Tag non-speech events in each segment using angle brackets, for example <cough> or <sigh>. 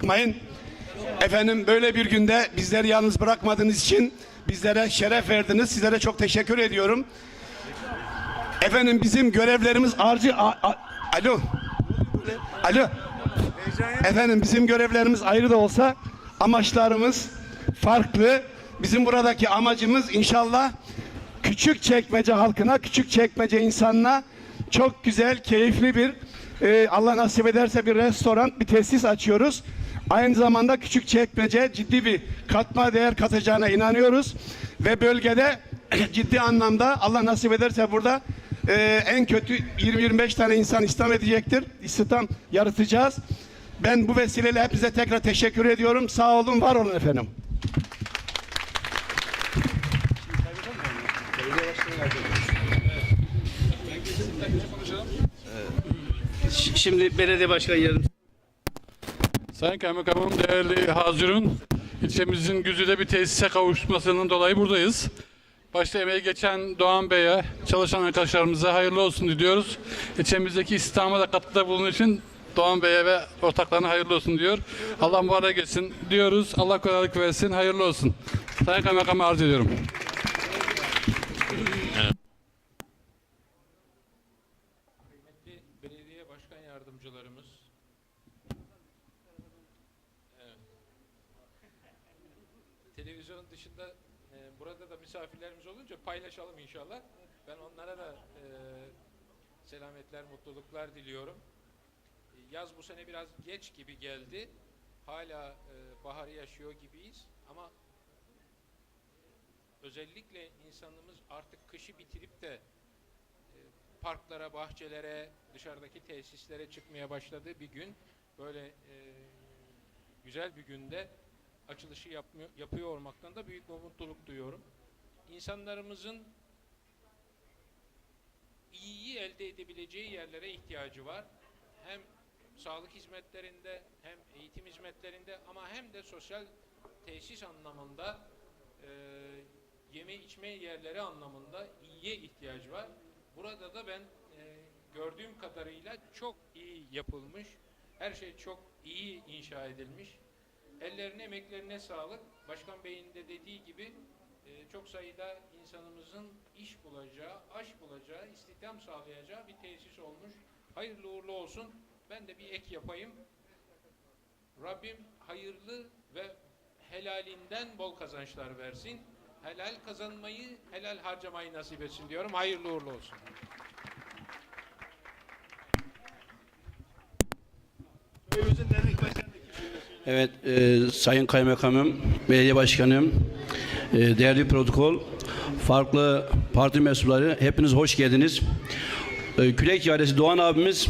bırakmayın. Efendim böyle bir günde bizleri yalnız bırakmadığınız için bizlere şeref verdiniz. Sizlere çok teşekkür ediyorum. Efendim bizim görevlerimiz harcı... A- a- Alo. Alo. Efendim bizim görevlerimiz ayrı da olsa amaçlarımız farklı. Bizim buradaki amacımız inşallah küçük çekmece halkına, küçük çekmece insanına çok güzel, keyifli bir e, Allah nasip ederse bir restoran, bir tesis açıyoruz. Aynı zamanda küçük çekmece ciddi bir katma değer katacağına inanıyoruz. Ve bölgede <clears throat> ciddi anlamda Allah nasip ederse burada e, en kötü 20-25 tane insan İslam edecektir. İstihdam yaratacağız. Ben bu vesileyle hepinize tekrar teşekkür ediyorum. Sağ olun, var olun efendim. Şimdi belediye başkan yardımcısı. Sayın Kaymakamım, değerli Hazirun, ilçemizin güzide bir tesise kavuşmasının dolayı buradayız. Başta emeği geçen Doğan Bey'e, çalışan arkadaşlarımıza hayırlı olsun diliyoruz. İlçemizdeki istihdama da katkıda bulunduğu için Doğan Bey'e ve ortaklarına hayırlı olsun diyor. Allah mübarek etsin diyoruz. Allah kolaylık versin, hayırlı olsun. Sayın Kaymakam'a arz ediyorum. Belediye başkan yardımcılarımız, Evet. Televizyon dışında e, burada da misafirlerimiz olunca paylaşalım inşallah. Ben onlara da e, selametler, mutluluklar diliyorum. E, Yaz bu sene biraz geç gibi geldi. Hala e, baharı yaşıyor gibiyiz ama özellikle insanımız artık kışı bitirip de parklara, bahçelere, dışarıdaki tesislere çıkmaya başladığı bir gün böyle e, güzel bir günde açılışı yapmıyor, yapıyor olmaktan da büyük bir duyuyorum. İnsanlarımızın iyiyi elde edebileceği yerlere ihtiyacı var. Hem sağlık hizmetlerinde hem eğitim hizmetlerinde ama hem de sosyal tesis anlamında e, yeme içme yerleri anlamında iyiye ihtiyacı var. Burada da ben e, gördüğüm kadarıyla çok iyi yapılmış. Her şey çok iyi inşa edilmiş. Ellerine, emeklerine sağlık. Başkan Bey'in de dediği gibi e, çok sayıda insanımızın iş bulacağı, aş bulacağı, istihdam sağlayacağı bir tesis olmuş. Hayırlı uğurlu olsun. Ben de bir ek yapayım. Rabbim hayırlı ve helalinden bol kazançlar versin. Helal kazanmayı, helal harcamayı nasip etsin diyorum. Hayırlı uğurlu olsun. Evet, e, Sayın Kaymakamım, Belediye Başkanım, e, değerli protokol, farklı parti mensupları, hepiniz hoş geldiniz. E, Külek Yaresi Doğan abimiz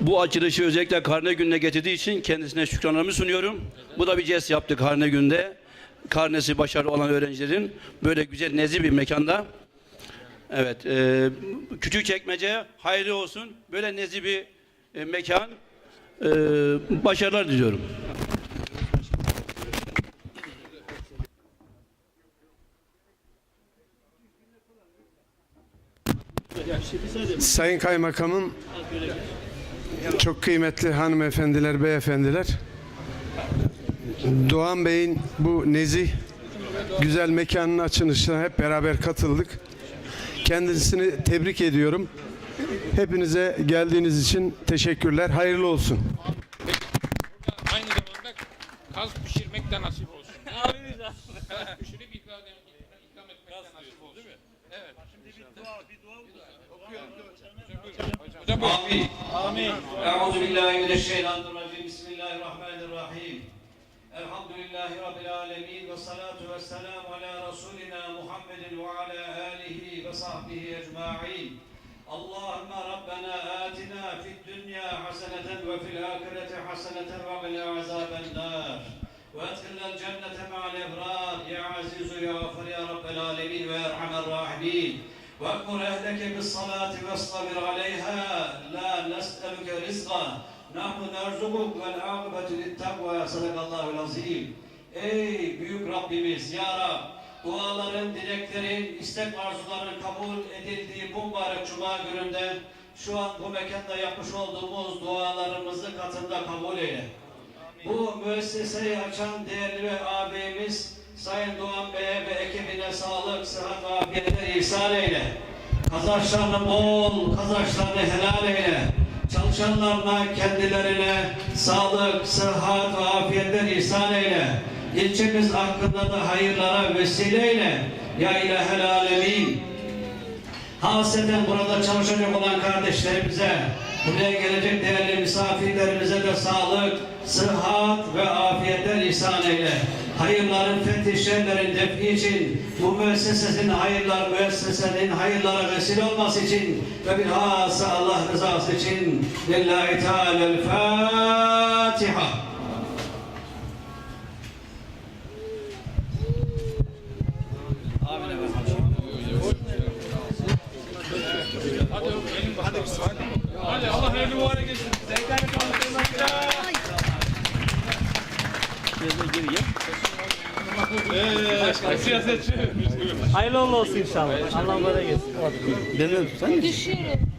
bu açılışı özellikle karne gününe getirdiği için kendisine şükranlarımı sunuyorum. Bu da bir jest yaptık karne günde. Karnesi başarılı olan öğrencilerin böyle güzel nezih bir mekanda. Evet, e, küçük çekmece hayırlı olsun. Böyle nezih bir e, mekan. E, başarılar diliyorum. Sayın Kaymakamım, çok kıymetli hanımefendiler, beyefendiler. Doğan Bey'in bu nezih güzel mekanın açılışına hep beraber katıldık. Kendisini tebrik ediyorum. Hepinize geldiğiniz için teşekkürler. Hayırlı olsun. Aynı zamanda kaz pişirmek de nasip olsun. Kaz pişirip ikram, ikram etmek de nasip olsun. Değil mi? Evet. Amin. Amin. Euzu billahi mineşşeytanirracim. Bismillahirrahmanirrahim. Elhamdülillahi Rabbil alemin ve salatu ve selamu ala Resulina Muhammedin ve ala alihi ve sahbihi ecma'in. Allahümme Rabbena atina fid dünya haseneten ve fil ahirete haseneten ve qina azaben nar. وادخلنا الجنة مع الأبرار يا عزيز يا غفور يا رب العالمين ويا أرحم الراحمين وأمر أهلك بالصلاة واصطبر عليها لا نسألك رزقا نحن نرزقك والعاقبة للتقوى صدق الله العظيم Ey büyük Rabbimiz ya Rab duaların, dileklerin, istek arzuların kabul edildiği bu mübarek Cuma gününde şu an bu mekanda yapmış olduğumuz dualarımızı katında kabul eyle. Bu müesseseyi açan değerli ve ağabeyimiz Sayın Doğan Bey'e ve ekibine sağlık, sıhhat afiyetler ihsan eyle. Kazançlarını bol, kazançlarını helal eyle. Çalışanlarına, kendilerine sağlık, sıhhat ve afiyetler ihsan eyle. İlçemiz hakkında da hayırlara vesile eyle. Ya ilahel alemin. Hasreten burada çalışacak olan kardeşlerimize, buraya gelecek değerli misafirlerimize de sağlık, sıhhat ve afiyetler ihsan eyle. Hayırların fethi şerlerin defi için, bu müessesenin hayırlar, müessesenin hayırlara vesile olması için ve bilhassa Allah rızası için Lillahi Teala'l-Fatiha. Hayırlı uğurlu olsun inşallah. Allah böyle gelsin. Düşüyorum.